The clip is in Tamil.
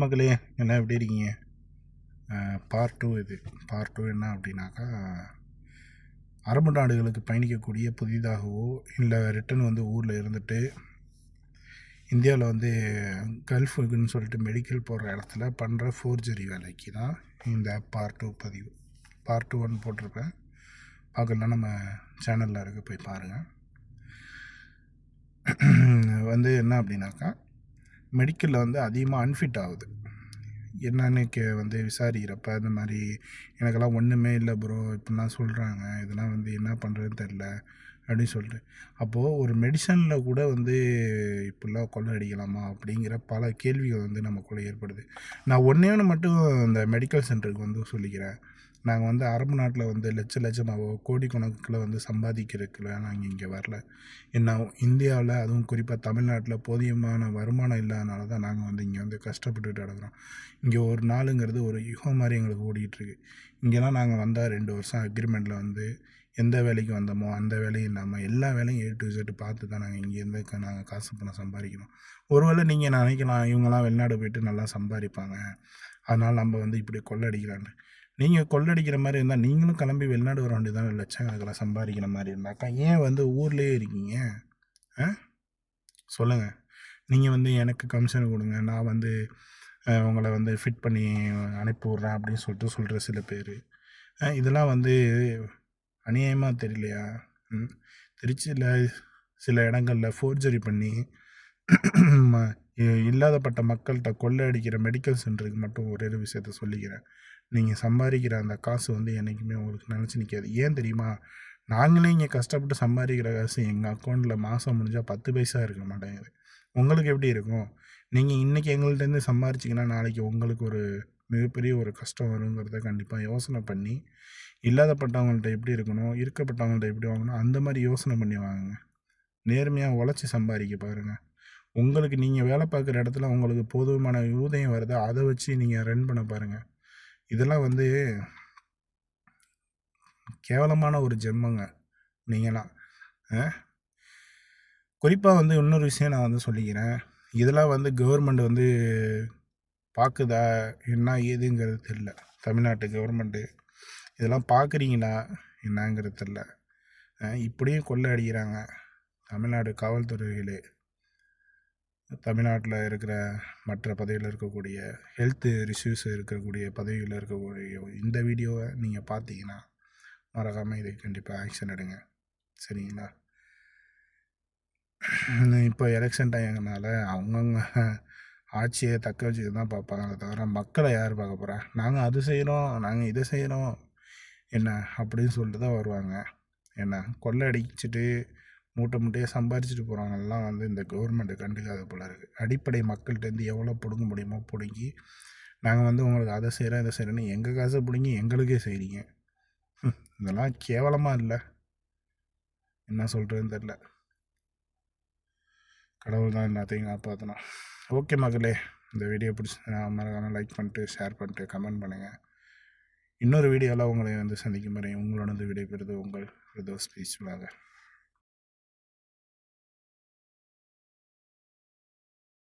எல்லாம் எப்படி இருக்கீங்க? பார்ட் டூ இது. பார்ட் டூ என்ன அப்படின்னாக்கா அரபு நாடுகளுக்கு பயணிக்கக்கூடிய புதிதாகவோ இல்லை ரிட்டன் வந்து ஊரில் இருந்துட்டு இந்தியாவில் வந்து கல்ஃபுக்குன்னு சொல்லிட்டு மெடிக்கல் போடுற இடத்துல பண்ணுற ஃபோர்ஜரி வேலைக்கு தான் இந்த பார்ட் டூ பதிவு. பார்ட் டூ ஒன் போட்டிருப்பேன். பார்க்கலாம் நம்ம சேனலில் இருக்க போய் பாருங்கள் வந்து என்ன அப்படின்னாக்கா மெடிக்கலில் வந்து அதிகமாக அன்ஃபிட் ஆகுது. என்னன்னு கே வந்து விசாரிக்கிறப்ப இந்த மாதிரி எனக்கெல்லாம் ஒன்றுமே இல்லை ப்ரோ இப்படிலாம் சொல்கிறாங்க இதெல்லாம் வந்து என்ன பண்ணுறதுன்னு தெரில அப்படின்னு சொல்லிட்டு. அப்போது ஒரு மெடிசனில் கூட வந்து இப்படிலாம் கொள்ளை அடிக்கலாமா அப்படிங்கிற பல கேள்விகள் வந்து நமக்குள்ளே ஏற்படுது. நான் ஒன்றே ஒன்று மட்டும் இந்த மெடிக்கல் சென்டருக்கு வந்து சொல்லிக்கிறேன். நாங்கள் வந்து அரபு நாட்டில் வந்து லட்ச லட்சமாகவோ கோடி கணக்கில் வந்து சம்பாதிக்கிறதுக்குல நாங்கள் இங்கே வரல. என்ன இந்தியாவில் அதுவும் குறிப்பாக தமிழ்நாட்டில் போதியமான வருமானம் இல்லாதனால தான் நாங்கள் வந்து இங்கே வந்து கஷ்டப்பட்டுட்டு அடங்குறோம் இங்கே ஒரு நாளுங்கிறது ஒரு யுகம் மாதிரி எங்களுக்கு ஓடிக்கிட்டுருக்கு இங்கெல்லாம் நாங்கள் வந்தால் ரெண்டு வருஷம் அக்ரிமெண்ட்டில் வந்து எந்த வேலைக்கு வந்தோமோ அந்த வேலையும் இல்லாமல் எல்லா வேலையும் ஏ டு Z பார்த்து தான் நாங்கள் இங்கேருந்து க நாங்கள் காசு பணம் சம்பாதிக்கிறோம் ஒருவேளை நீங்கள் நினைக்கலாம் இவங்கெல்லாம் வெளிநாடு போயிட்டு நல்லா சம்பாதிப்பாங்க. அதனால் நம்ம வந்து இப்படி கொள்ளடிக்கலான்னு நீங்கள் கொள்ளடிக்கிற மாதிரி இருந்தால் நீங்களும் கிளம்பி வெளிநாடு வர வேண்டியதான லட்சக்கணக்கில் சம்பாதிக்கிற மாதிரி இருந்தாக்கா ஏன் வந்து ஊர்லேயே இருக்கீங்க? ஆ? சொல்லுங்கள் நீங்கள் வந்து எனக்கு கமிஷன் கொடுங்க. நான் வந்து உங்களை வந்து ஃபிட் பண்ணி அனுப்பி விட்றேன் அப்படின்னு சொல்லிட்டு சொல்கிற சில பேர். இதெல்லாம் வந்து அநியாயமாக தெரியலையா? திருச்சியில் சில இடங்களில் ஃபோர்ஜரி பண்ணி ம- இல்லாதப்பட்ட மக்கள்கிட்ட கொள்ளை அடிக்கிற மெடிக்கல் சென்டருக்கு மட்டும் ஒரே ஒரு விஷயத்த சொல்லிக்கிறேன். நீங்கள் சம்பாதிக்கிற அந்த காசு வந்து என்றைக்குமே உங்களுக்கு நினச்சி நிற்காது ஏன் தெரியுமா? நாங்களே இங்கே கஷ்டப்பட்டு சம்பாதிக்கிற காசு எங்கள் அக்கௌண்ட்டில் மாதம் முடிஞ்சால் பத்து பைசா இருக்க மாட்டேங்குது. உங்களுக்கு எப்படி இருக்கும்? நீங்கள் இன்றைக்கி எங்கள்கிட்டேருந்து சம்பாரிச்சிங்கன்னா நாளைக்கு உங்களுக்கு ஒரு மிகப்பெரிய ஒரு கஷ்டம் வருங்கிறத கண்டிப்பாக யோசனை பண்ணி இல்லாதப்பட்டவங்கள்ட்ட எப்படி இருக்கணும் இருக்கப்பட்டவங்கள்ட்ட எப்படி வாங்கணும் அந்த மாதிரி யோசனை பண்ணி வாங்குங்க. நேர்மையாக உழைச்சி சம்பாதிக்க பாருங்கள் உங்களுக்கு நீங்கள் வேலை பார்க்குற இடத்துல உங்களுக்கு போதுமான ஊதியம் வருதோ அதை வச்சு நீங்கள் ரன் பண்ண பாருங்கள் இதெல்லாம் வந்து கேவலமான ஒரு ஜென்மங்க நீங்களாம் குறிப்பாக வந்து இன்னொரு விஷயம் நான் வந்து சொல்லிக்கிறேன். இதெல்லாம் வந்து கவர்மெண்ட் வந்து பார்க்குதா என்ன ஏதுங்கிறது தெரில. தமிழ்நாட்டு கவர்மெண்ட்டு இதெல்லாம் பார்க்குறீங்களா என்னங்கிறது தெரில. இப்படியும் கொள்ளை அடிக்கிறாங்க தமிழ்நாடு காவல்துறைகளே தமிழ்நாட்டில் இருக்கிற மற்ற பதவியில் இருக்கக்கூடிய ஹெல்த் ரிஷ்யூஸ் இருக்கக்கூடிய பதவியில் இருக்கக்கூடிய இந்த வீடியோவை நீங்கள் பார்த்தீங்கன்னா மறக்காமல் இதை கண்டிப்பாக ஆக்ஷன் எடுங்க. சரிங்களா? இப்போ எலெக்ஷன் டைம்னால அவங்கவுங்க ஆட்சியை தக்க வச்சுக்க தான் பார்ப்பாங்களே தவிர மக்களை யார் பார்க்க போகிறா நாங்கள் அது செய்கிறோம் நாங்கள் இதை செய்கிறோம் என்ன? அப்படின்னு சொல்லிட்டு தான் வருவாங்க. என்ன? கொள்ளை அடிச்சுட்டு மூட்டை மூட்டையாக சம்பாரிச்சிட்டு போகிறவங்கெல்லாம் வந்து இந்த கவர்மெண்ட்டு கண்டுக்காத போல இருக்குது அடிப்படை மக்கள்கிட்டேருந்து எவ்வளோ பிடுங்க முடியுமோ பிடுங்கி நாங்கள் வந்து உங்களுக்கு அதை செய்கிறோம் இதை செய்கிறோன்னு எங்கள் காசை பிடுங்கி எங்களுக்கே செய்கிறீங்க இதெல்லாம் கேவலமாக இல்லை. என்ன சொல்கிறதுன்னு தெரில கடவுள் தான் எல்லாத்தையும் காப்பாற்றணும் ஓகே மகளே இந்த வீடியோ பிடிச்சி மறக்காமல் லைக் பண்ணிட்டு ஷேர் பண்ணிட்டு கமெண்ட் பண்ணுங்கள் இன்னொரு வீடியோவில் உங்களை வந்து சந்திக்கும் வரை உங்களோட விடைபெறுது உங்கள் பிரதோஸ் பீஸ்வலாக